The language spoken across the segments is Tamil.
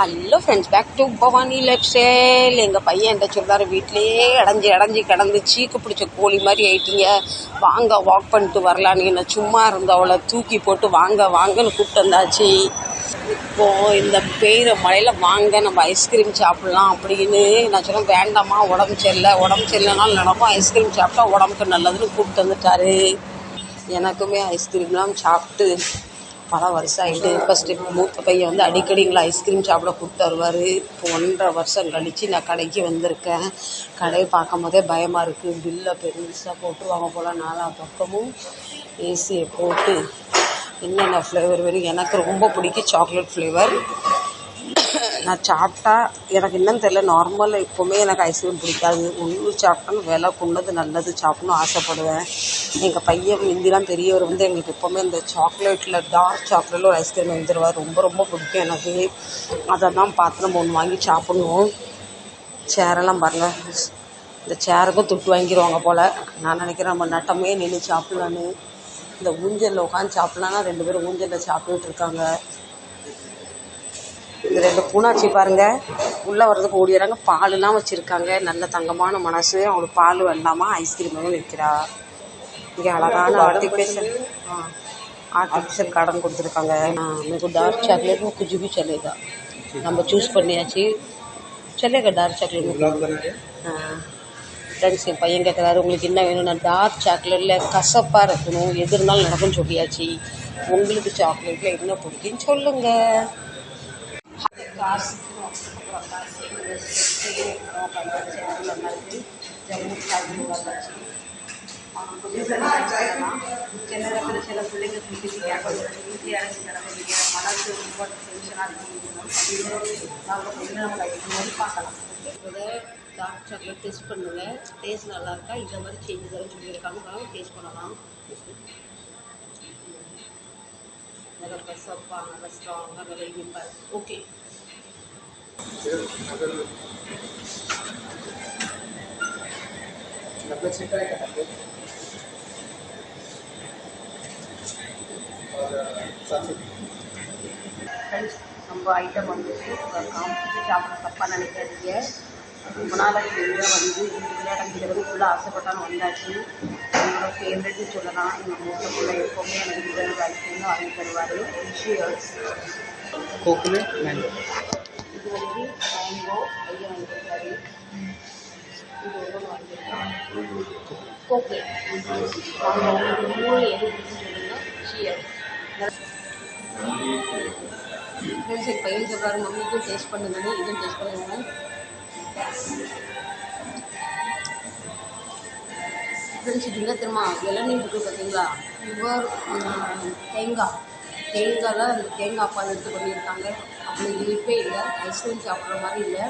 Hello friends back to Bhavani lifestyle எங்கள் பையன் என்ன சுடிதார் வீட்லேயே அடைஞ்சு அடைஞ்சு கிடந்து சீக்கு பிடிச்ச கோழி மாதிரி ஆயிட்டீங்க. வாங்க வாக் பண்ணிட்டு வரலான்னு. என்ன சும்மா இருந்த அவளை தூக்கி போட்டு வாங்க வாங்கன்னு கூப்பிட்டு வந்தாச்சு. இப்போது இந்த பெய்கிற மழையில் வாங்க நம்ம ஐஸ்கிரீம் சாப்பிட்லாம் அப்படின்னு நான் சொன்னேன். வேண்டாமா உடம்பு சரியில்லை. உடம்பு சரியில்லைனாலும் நடக்கும் ஐஸ்கிரீம் சாப்பிட்டா உடம்புக்கு நல்லதுன்னு கூப்பிட்டு வந்துட்டாரு. எனக்குமே ஐஸ்கிரீம்லாம் சாப்பிட்டு பல வருஷம் ஆகிட்டு ஃபஸ்ட்டு மூத்த பையன் வந்து அடிக்கடி எங்களை ஐஸ்கிரீம் சாப்பிட கூப்பிட்டு வருவார். இப்போ ஒன்றரை வருஷம் கழித்து நான் கடைக்கு வந்திருக்கேன். கடையை பார்க்கும் போதே பயமாக இருக்குது பில்லை பெருசாக போட்டுருவாங்க போல். நாலா பக்கமும் ஏசியை போட்டு என்னென்ன ஃப்ளேவர் வேணும்? எனக்கு ரொம்ப பிடிக்கும் சாக்லேட் ஃப்ளேவர் நான் சாப்பிட்டா எனக்கு என்னன்னு தெரியல. நார்மலாக எப்போவுமே எனக்கு ஐஸ்கிரீம் பிடிக்காது. ஒன்று சாப்பிட்டாலும் விலை கொண்டது நல்லது. சாப்பிடணும் ஆசைப்படுவேன். எங்கள் பையன் முந்திலாம் பெரியவர் வந்து எங்களுக்கு எப்போவுமே இந்த சாக்லேட்டில் டார்க் சாக்லேட்டில் ஒரு ஐஸ்கிரீம் எழுந்துருவார் ரொம்ப ரொம்ப பிடிக்கும் எனக்கு. அதை தான் பார்த்து நம்ம ஒன்று வாங்கி சாப்பிட்ணும். சேரெல்லாம் பாருங்கள் இந்த சேருக்கும் துட்டு வாங்கிடுவாங்க போல். நான் நினைக்கிறேன் நம்ம நட்டமே நின்று சாப்பிட்லான்னு. இந்த ஊஞ்சலில் உட்காந்து சாப்பிட்லான்னா ரெண்டு பேரும் ஊஞ்சலில் சாப்பிட்டுட்டு இருக்காங்க. இந்த ரெண்டு பூனாச்சி பாருங்க உள்ளே வர்றதுக்கு ஓடிடுறாங்க பாலுலாம் வச்சுருக்காங்க நல்ல தங்கமான மனசு அவங்களுக்கு பால் வேண்டாமா ஐஸ்கிரீமும் விற்கிறா இங்கே அழகான ஆர்டிஃபிஷியல் ஆ ஆர்டிஃபிஷியல் கார்டன் கொடுத்துருக்காங்க ஆ మీకు డార్క్ చాక్లెట్ कुछ भी चलेगा நம்ம சூஸ் பண்ணியாச்சு चलेगा டார்க் சாக்லேட் ஃப்ரெண்ட்ஸ் என் பையன் கேட்குறாரு உங்களுக்கு என்ன வேணும்னா டார்க் சாக்லேட்டில் கசப்பாக இருக்கணும் எது இருந்தாலும் நடக்கும்னு சொல்லியாச்சு உங்களுக்கு சாக்லேட்டில் என்ன பிடிக்குன்னு சொல்லுங்கள் காசு அப்புறம் காசு ஜம்மு காஷ்மீர் வந்தாச்சு சில இடத்துல சில பிள்ளைங்க திருப்பி ஈஸியாக கிடக்குறீங்க மனசு ரொம்ப டென்ஷனாக இருக்குது நாங்கள் கொஞ்சம் நம்ம இது மாதிரி பார்க்கலாம் டார்க் சாக்லேட் டேஸ்ட் பண்ணுங்கள் டேஸ்ட் நல்லா இருக்கா இந்த மாதிரி சேஞ்சு தரேன் சொல்லியிருக்காங்க டேஸ்ட் பண்ணலாம் நல்ல கசப்பாக நல்ல ஸ்ட்ராங்காக நல்ல இனிப்பாக ஓகே नब्बे से ट्राई करेंगे और साथ ही ஃப்ரெண்ட்ஸ் நம்ம ஐட்டம் வந்துச்சு காமிச்சிட்டு சாப்பிட தப்பாக நினைக்காதீங்க ரொம்ப நாளைக்கு வெளியே வந்து வீட்டு விளையாடங்கிறது ஃபுல்லாக ஆசைப்பட்டாலும் வந்தாச்சு என்னோட ஃபேவரெட்னு சொல்லலாம் எங்கள் மூத்த பிள்ளை எப்போவுமே எனக்கு விதல் ஐஸ்கிரீம் வாங்கி தருவார் ஷியர்ஸ் कोकोनट मैंगो இது மேங்கோ ஐயா வாங்கியிருக்காரு இது ஒன்று வாங்கியிருக்கேன் கோகே அவங்க உங்களுக்கு மூணு எது சொல்லுங்கள் ஃப்ரெண்ட்ஸ் என் பையன் சொல்கிறாரு மம்மிக்கும் டேஸ்ட் பண்ணுங்கன்னு இதுவும் டேஸ்ட் பண்ணுங்க. ஃப்ரெண்ட்ஸ் இது என்ன தெரியுமா? இளநீர் இருக்குது பார்த்தீங்களா? பியூர் தேங்காய். தேங்காயில் அந்த தேங்காய் பால் எடுத்து பண்ணியிருக்காங்க. அப்படி இனிப்பே இல்லை. ஐஸ்கிரீம் சாப்பிட்ற மாதிரி இல்லை.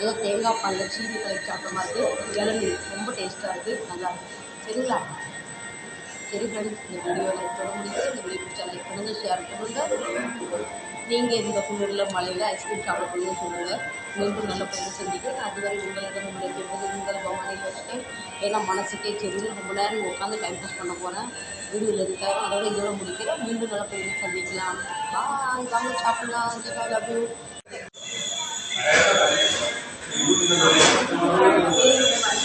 ஏதோ தேங்காய் பாலில் சீனி கலக்கி சாப்பிட்ற மாதிரி இளநீர். ரொம்ப டேஸ்ட்டாக இருக்குது நல்லா இருக்கு. சரிங்களா? சரி ஃப்ரெண்ட்ஸ் இந்த வீடியோவில் தொட முடியுது இந்த வீடியோ பிடிச்சா லைக் பண்ணுங்கள் ஷேர் பண்ணுங்கள் நீங்கள் இந்த குளிரில் மலையில் ஐஸ்கிரீம் சாப்பிடக்கூடிய சொல்லுங்கள் மீண்டும் நல்ல பயணம் செஞ்சுக்கிறேன் அதுவரை உங்களிடம் விடைபெறுவது உங்கள் பவானி வச்சுட்டேன் ஏன்னா மனசுக்கே தெரியும். ரொம்ப நேரம் உட்காந்து டைம் பாஸ் பண்ண போகிறேன் வீடியோவில் இருக்காரு அதோட இதோட முடிக்கிறேன். மீண்டும் நல்ல பயணம் சந்திக்கலாம். பாய் வாங்க சாப்பிடலாம். லவ் யூ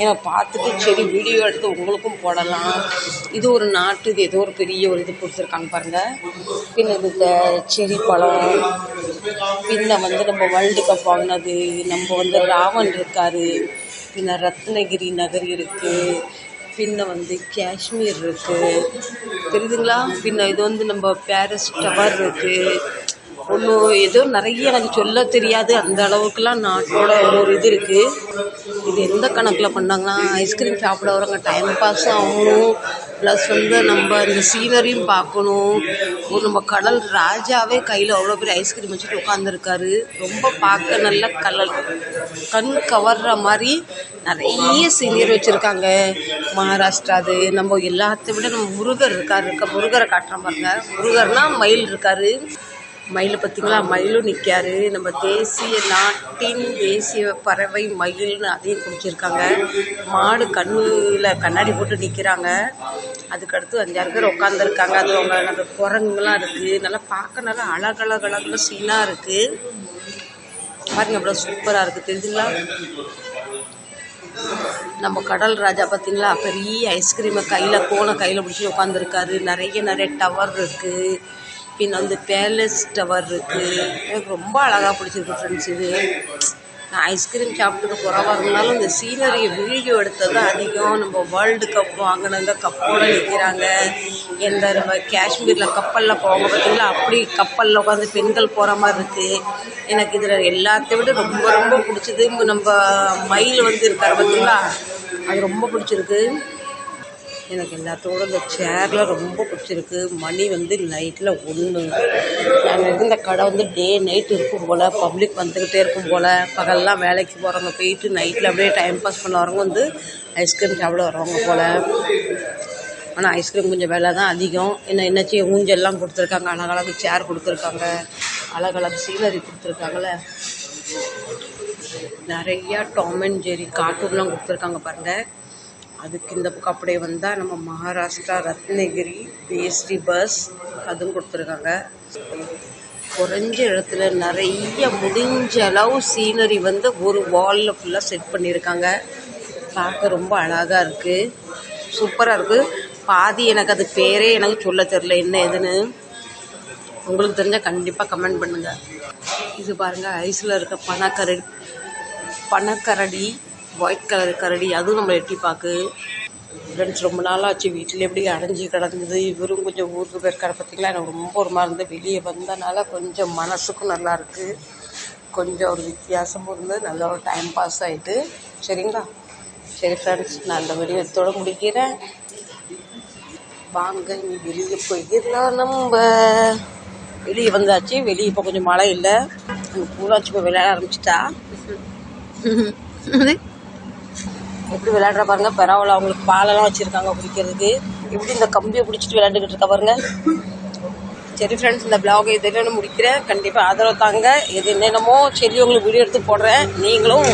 ஏன்னா பார்த்துட்டு சரி வீடியோ எடுத்து உங்களுக்கும் போடலாம். இது ஒரு நாட்டு இது ஏதோ ஒரு பெரிய ஒரு இது கொடுத்துருக்காங்க பாருங்கள் பின்ன இந்த செரி பழம். பின்ன வந்து நம்ம வேர்ல்டு கப் வாங்கினது. நம்ம வந்து ராவன் இருக்கார். பின்ன ரத்னகிரி நகர் இருக்குது பின்ன வந்து காஷ்மீர் இருக்குது தெரியுதுங்களா? பின்ன இது வந்து நம்ம பேரிஸ் டவர் இருக்குது ஒன்று ஏதோ நிறைய எனக்கு சொல்ல தெரியாது. அந்த அளவுக்குலாம் நாட்டோட ஒரு ஒரு இது இருக்குது இது எந்த கணக்கில் பண்ணாங்கன்னா ஐஸ்கிரீம் சாப்பிட வரவங்க டைம் பாஸும் ஆகணும். ப்ளஸ் வந்து நம்ம இந்த சீனரியும் பார்க்கணும். ஒரு நம்ம கடல் ராஜாவே கையில் அவ்வளோ பெரிய ஐஸ்கிரீம் வச்சுட்டு உட்காந்துருக்காரு ரொம்ப பார்க்க நல்ல கலர் கண் கவர்ற மாதிரி நிறைய சீனியர் வச்சுருக்காங்க. மகாராஷ்டிரா அது நம்ம எல்லாத்த விட நம்ம முருகர் இருக்கார். இருக்க முருகரை காட்டுற பாருங்க. முருகர்னா மயில் இருக்காரு. மயில் பார்த்தீங்களா மயிலும் நிற்காரு நம்ம தேசிய நாட்டின் தேசிய பறவை மயில்னு அதையும் குறிச்சிருக்காங்க மாடு கண்ணில் கண்ணாடி போட்டு நிற்கிறாங்க அதுக்கடுத்து அஞ்சாறு பேர் உட்காந்துருக்காங்க அது அவங்க அந்த குரங்குலாம் இருக்குது நல்லா பார்க்க நல்லா அழகழகழகுல சீனாக இருக்குது பாருங்க எவ்வளோ சூப்பராக இருக்குது தெரியுதுங்களா நம்ம கடல் ராஜா பார்த்தீங்களா பெரிய ஐஸ்கிரீமை கையில் கோனை கையில் பிடிச்சி உட்காந்துருக்காரு நிறைய நிறைய டவர் இருக்குது பின் வந்து பேலஸ் டவர் இருக்குது எனக்கு ரொம்ப அழகாக பிடிச்சிருக்கு ஃப்ரெண்ட்ஸ் இது. நான் ஐஸ்கிரீம் சாப்பிட்டுட்டு குறவாக இருந்தாலும் இந்த சீனரியை வீடியோ எடுத்தது அதிகம். நம்ம வேர்ல்டு கப் வாங்கினவங்க கப்போடு நிற்கிறாங்க எந்த நம்ம காஷ்மீரில் கப்பலில் போவாங்க பார்த்தீங்களா? அப்படி கப்பலில் உட்காந்து பெண்கள் போகிற மாதிரி இருக்குது எனக்கு இதில் எல்லாத்த விட ரொம்ப ரொம்ப பிடிச்சது. நம்ம மயில் வந்து இருக்காரு பார்த்தீங்களா? அது ரொம்ப பிடிச்சிருக்கு. எனக்கு எல்லாத்தோட இந்த சேரில் ரொம்ப பிடிச்சிருக்கு. மணி வந்து நைட்டில் ஒன்று நாங்கள் இருந்த கடை வந்து டே நைட் இருக்கும் போல் பப்ளிக் வந்துக்கிட்டே இருக்கும் போல். பகல்லாம் வேலைக்கு போகிறவங்க போயிட்டு நைட்டில் அப்படியே டைம் பாஸ் பண்ண வரவங்க வந்து ஐஸ்கிரீம் சாப்பிட வரவங்க போல். ஆனால் ஐஸ்கிரீம் கொஞ்சம் விலை தான் அதிகம். என்ன என்னாச்சு ஊஞ்சல்லாம் கொடுத்துருக்காங்க. அழகழகு சேர் கொடுத்துருக்காங்க. அழகழகு சீனரி கொடுத்துருக்காங்கள நிறையா டாம் அண்ட் ஜெரி கார்ட்டூன்லாம் கொடுத்துருக்காங்க பாருங்கள் அதுக்கு இந்த பக்கம் அப்படியே வந்தால் நம்ம மகாராஷ்டிரா ரத்னகிரி பிஎஸ்டி பஸ் அதுவும் கொடுத்துருக்காங்க. குறைஞ்ச இடத்துல நிறைய முடிஞ்ச அளவு சீனரி வந்து ஒரு வாலில் ஃபுல்லாக செட் பண்ணியிருக்காங்க பார்க்க ரொம்ப அழகாக இருக்குது சூப்பராக இருக்குது பாதி எனக்கு அது பேரே எனக்கு சொல்ல தெரில என்ன எதுன்னு உங்களுக்கு தெரிஞ்சால் கண்டிப்பாக கமெண்ட் பண்ணுங்கள் இது பாருங்கள் ஐஸில் இருக்க பணக்கரடி பணக்கரடி ஒயிட் கலர் கரடி அதுவும் நம்ம எட்டி பார்க்கு. ஃப்ரெண்ட்ஸ் ரொம்ப நாளாச்சு. வீட்டில் எப்படி அடைஞ்சி கிடந்தது. இவரும் கொஞ்சம் ஊருக்கு போயிருக்காரு பார்த்திங்களா? எனக்கு ரொம்ப ஒரு மறந்து வெளியே வந்தனால கொஞ்சம் மனசுக்கும் நல்லாயிருக்கு கொஞ்சம் ஒரு வித்தியாசமும் இருந்து நல்ல ஒரு டைம் பாஸ் ஆகிட்டு சரிங்களா? சரி ஃப்ரெண்ட்ஸ் நான் அந்த வீடியோ முடிக்கிறேன். வாங்க நீ வெளியே போயிடலாம் நம்ம. வெளியே வந்தாச்சு. வெளியே இப்போ கொஞ்சம் மழை இல்லை. அங்கே பூலாச்சி போய் விளையாட ஆரம்பிச்சிட்டா. எப்படி விளையாடுற பாருங்க பரவாயில்ல அவங்களுக்கு பாலெல்லாம் வச்சுருக்காங்க குடிக்கிறதுக்கு. எப்படி இந்த கம்பியை பிடிச்சிட்டு விளையாண்டுக்கிட்டு இருக்க பாருங்க. சரி ஃப்ரெண்ட்ஸ் இந்த பிளாக் இதெல்லாம் முடிக்கிறேன். கண்டிப்பாக ஆதரவு தாங்க. எது என்னென்னமோ சரி உங்களுக்கு வீடியோ எடுத்து போடுறேன். நீங்களும்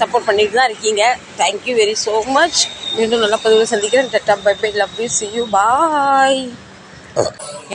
சப்போர்ட் பண்ணிட்டு தான் இருக்கீங்க. தேங்க்யூ வெரி ஸோ மச் மீண்டும் நல்ல பதிவு சந்திக்கிறேன். Tata bye bye love you see you bye